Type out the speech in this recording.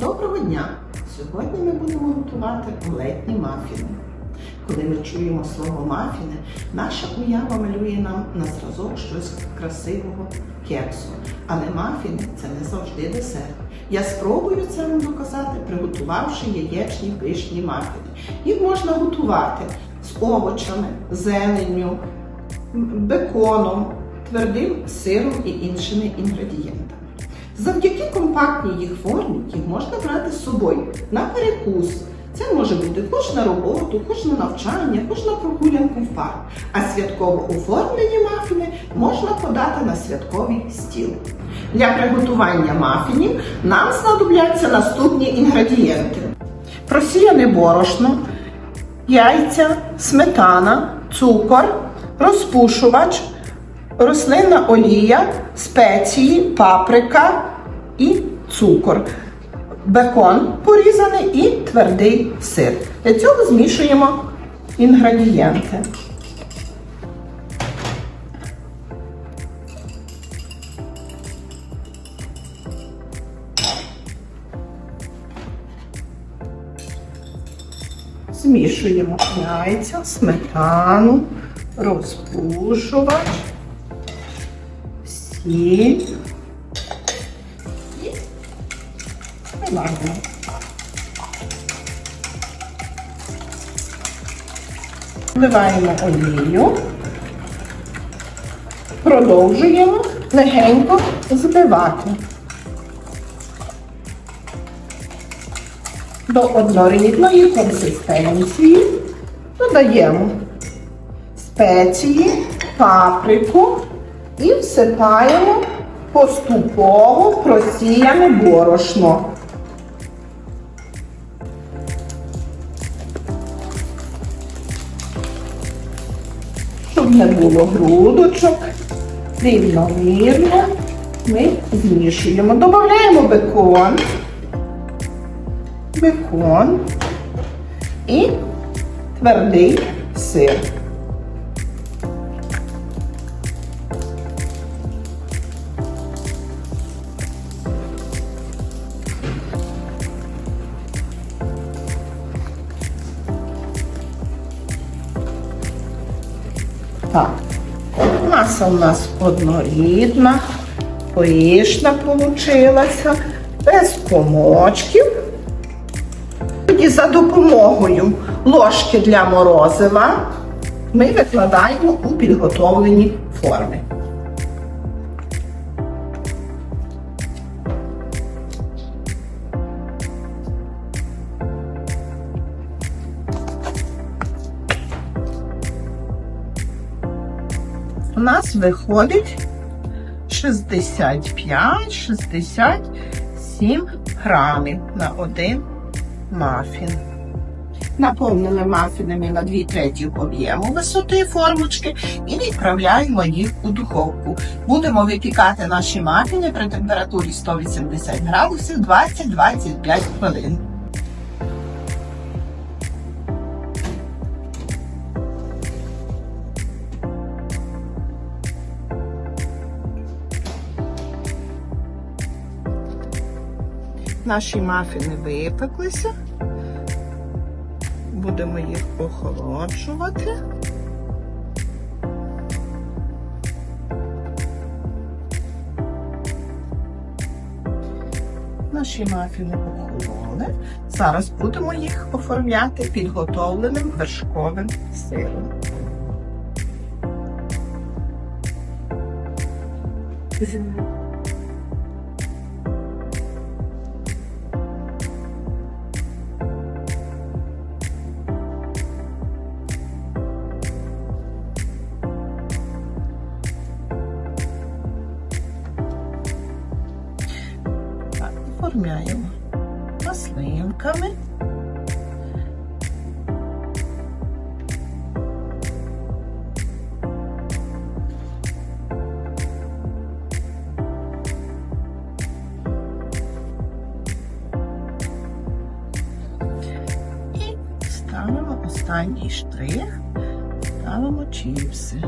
Доброго дня! Сьогодні ми будемо готувати омлетні мафіни. Коли ми чуємо слово мафіни, наша уява малює нам на зразок щось красивого кексу. Але мафіни це не завжди десерт. Я спробую це вам доказати, приготувавши яєчні пишні мафіни. Їх можна готувати з овочами, зеленню, беконом, твердим сиром і іншими інгредієнтами. Завдяки компактній їх формі їх можна брати з собою на перекус. Це може бути хоч на роботу, хоч на навчання, хоч на прогулянку в парк. А святково оформлені мафіни можна подати на святковий стіл. Для приготування мафінів нам знадобляться наступні інгредієнти: просіяне борошно, яйця, сметана, цукор, розпушувач, рослинна олія, спеції, паприка і цукор. Бекон порізаний і твердий сир. Для цього змішуємо інгредієнти. Змішуємо яйця, сметану, розпушувач, і виливаємо. Вливаємо олію, продовжуємо легенько збивати. До однорідної консистенції додаємо спеції, паприку і всипаємо поступово просіяне борошно. Щоб не було грудочок, рівномірно ми змішуємо. Додаємо бекон бекон і твердий сир. Так, маса у нас однорідна, пишна получилася, без комочків. Тоді за допомогою ложки для морозива ми викладаємо у підготовлені форми. У нас виходить 65-67 грамів на один мафін. Наповнили мафінами на 2 треті об'єму висоти формочки і відправляємо їх у духовку. Будемо випікати наші мафіни при температурі 180 градусів 20-25 хвилин. Наші мафіни випеклися. Будемо їх охолоджувати. Наші мафіни охололи. Зараз будемо їх оформляти підготовленим вершковим сиром. Так, оформляємо маслинками. Ставимо останній штрих, ставимо чіпси.